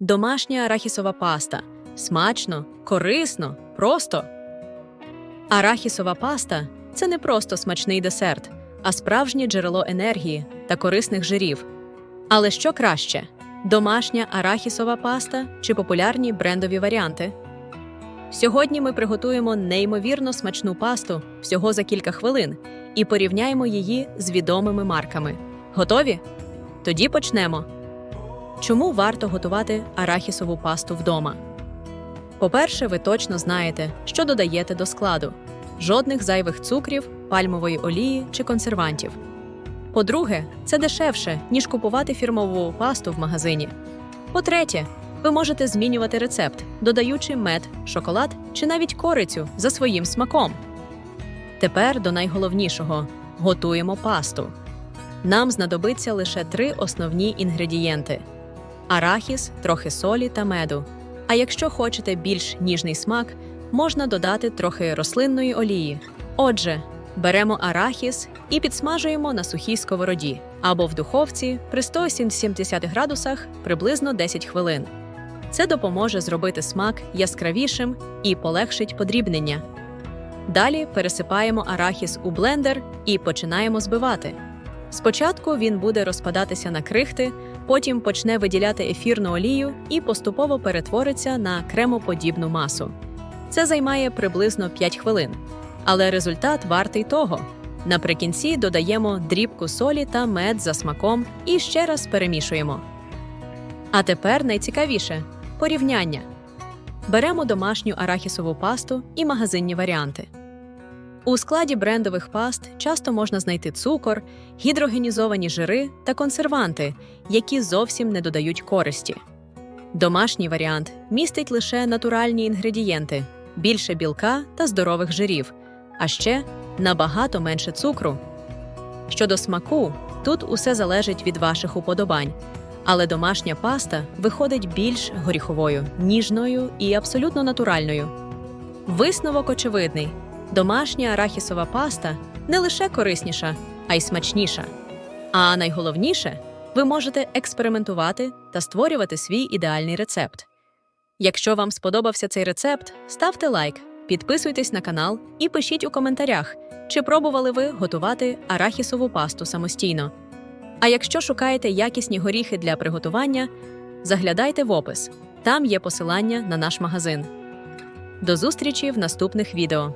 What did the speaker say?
Домашня арахісова паста. Смачно, корисно, просто. Арахісова паста це не просто смачний десерт, а справжнє джерело енергії та корисних жирів. Але що краще: домашня арахісова паста чи популярні брендові варіанти? Сьогодні ми приготуємо неймовірно смачну пасту всього за кілька хвилин і порівняємо її з відомими марками. Готові? Тоді почнемо. Чому варто готувати арахісову пасту вдома? По-перше, ви точно знаєте, що додаєте до складу: жодних зайвих цукрів, пальмової олії чи консервантів. По-друге, це дешевше, ніж купувати фірмову пасту в магазині. По-третє, ви можете змінювати рецепт, додаючи мед, шоколад чи навіть корицю за своїм смаком. Тепер до найголовнішого готуємо пасту. Нам знадобиться лише три основні інгредієнти: арахіс, трохи солі та меду. А якщо хочете більш ніжний смак, можна додати трохи рослинної олії. Отже, беремо арахіс і підсмажуємо на сухій сковороді або в духовці при 170 градусах приблизно 10 хвилин. Це допоможе зробити смак яскравішим і полегшить подрібнення. Далі пересипаємо арахіс у блендер і починаємо збивати. Спочатку він буде розпадатися на крихти, потім почне виділяти ефірну олію і поступово перетвориться на кремоподібну масу. Це займає приблизно 5 хвилин, але результат вартий того. Наприкінці додаємо дрібку солі та мед за смаком і ще раз перемішуємо. А тепер найцікавіше порівняння. Беремо домашню арахісову пасту і магазинні варіанти. У складі брендових паст часто можна знайти цукор, гідрогенізовані жири та консерванти, які зовсім не додають користі. Домашній варіант містить лише натуральні інгредієнти, більше білка та здорових жирів, а ще набагато менше цукру. Щодо смаку, тут усе залежить від ваших уподобань, але домашня паста виходить більш горіховою, ніжною і абсолютно натуральною. Висновок очевидний: домашня арахісова паста не лише корисніша, а й смачніша. А найголовніше, ви можете експериментувати та створювати свій ідеальний рецепт. Якщо вам сподобався цей рецепт, ставте лайк, підписуйтесь на канал і пишіть у коментарях, чи пробували ви готувати арахісову пасту самостійно. А якщо шукаєте якісні горіхи для приготування, заглядайте в опис. Там є посилання на наш магазин. До зустрічі в наступних відео.